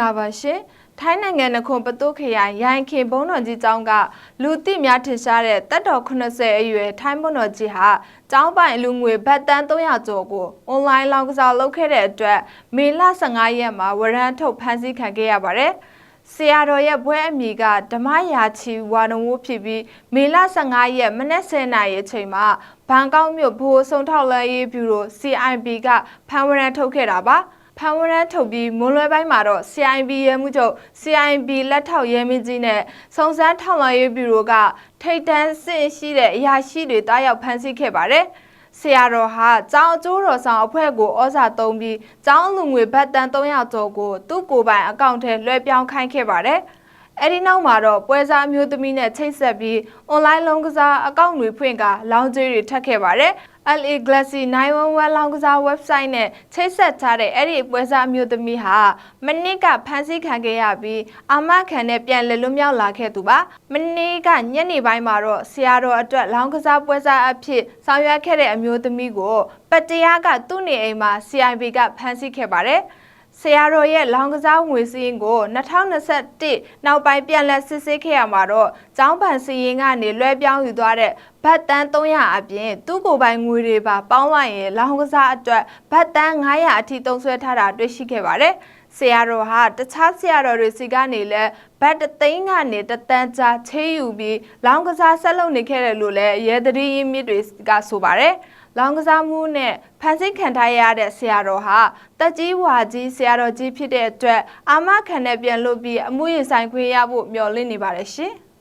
လာပါရှင်ထိုင်းနိုင်ငံနခွန်ပတုခရိုင်ရိုင်ခင်ဘုံတော်ကြီးကျောင်းကလူသိများထင်ရှားတဲ့တက်တော်80အရွယ်ထိုင်းဘုံတော်ကြီးဟာကျောင်းပိုင်လူငွေဘတ်တန်း300ကျော်ကိုအွန်လိုင်းလောင်းကစားလုပ်ခဲ့တဲ့အတွက်မေလ15ရက်မှာဝရမ်းထုတ်ဖမ်းဆီးခံခဲ့ရပါတယ်ဆရာတော်ရဲ့ဘွဲအမိကဓမ္မရာချီဝါဒဝိုးဖြစ်ပြီးမေလ15ရက်မနက်10:00နာရီအချိန်မှာဘန်ကောက်မြို့ဗဟိုစုံထောက်လန်းရေးဘျူရို CIB ကဖမ်းဝရမ်းထုတ်ခဲ့တာပါ ဖမ်းဝရမ်းထုတ်ပြီးမွန်လွဲပိုင်းမှာတော့ CIB ရဲမှုချုပ် CIB လက်ထောက်ရဲမင်းကြီးနဲ့စုံစမ်းထောက်လန်းရေးဘျူရိုကထိတ်တန်းစစ်ရှိတဲ့အရာရှိတွေတားရောက်ဖမ်းဆီးခဲ့ပါတယ်ဆရာတော်ဟာကျောင်းအကျိုးတော်ဆောင်အဖွဲ့ကိုဩဇာသုံးပြီးကျောင်းလူငွေဘတ်တန်300ကျော်ကိုသူ့ကိုယ်ပိုင်အကောင့်ထဲလွှဲပြောင်းခိုင်းခဲ့ပါတယ်။ အဲဒီနောက်မှာတော့ပွဲစားမျိုးသမီးနဲ့ချိတ်ဆက်ပြီးအွန်လိုင်းလုံးကစားအကောင့်တွေဖွင့်ကလောင်းကျေးတွေထပ်ခဲ့ပါတယ်။ LA Glassy 911လောင်းကစား website နဲ့ချိတ်ဆက်ထားတဲ့အဲ့ဒီပွဲစားမျိုးသမီးဟာမနစ်ကဖမ်းဆီးခံခဲ့ရပြီးအာမခံနဲ့ပြန်လည်လွတ်မြောက်လာခဲ့သူပါမနေ့ကညနေပိုင်းမှာတော့ဆရာတော်အတွက်လောင်းကစားပွဲစားအဖြစ်ဆောင်ရွက်ခဲ့တဲ့အမျိုးသမီးကိုပတရားကသူ့နေအိမ်မှာ CIB ကဖမ်းဆီးခဲ့ပါတယ် ဆရာတော်ရဲ့လောင်ကစားငွေစည်းရင်ကို2021နောက်ပိုင်းပြန်လည်စစ်ဆေးခဲ့ရမှာတော့ကျောင်းပန်စည်းရင်ကနေလွှဲပြောင်းယူသွားတဲ့ဘတ်တန်း300အပြင်သူ့ကိုယ်ပိုင်ငွေတွေပါပေါင်းလိုက်ရင်လောင်ကစားအတွက်ဘတ်တန်း900အထိတုံးဆွဲထားတာတွေ့ရှိခဲ့ပါတယ် ဆရာတော်ဟာတခြားဆရာတော်တွေစီကနေလဲဘတ်တသိန်းကနေတတန်းကြားချေးယူပြီးလောင်ကစားဆက်လုပ်နေခဲ့တယ်လို့လည်းရဲသတိရင်းမြစ်တွေကဆိုပါတယ်လောင်ကစားမှုနဲ့ဖန်ဆင်းခံထားရတဲ့ဆရာတော်ဟာတက်ကြီးဝါကြီးဆရာတော်ကြီးဖြစ်တဲ့အတွက်အာမခံနဲ့ပြန်လို့ပြီးအမှုရင်ဆိုင်ခွင့်ရဖို့မျှော်လင့်နေပါတယ်ရှင်။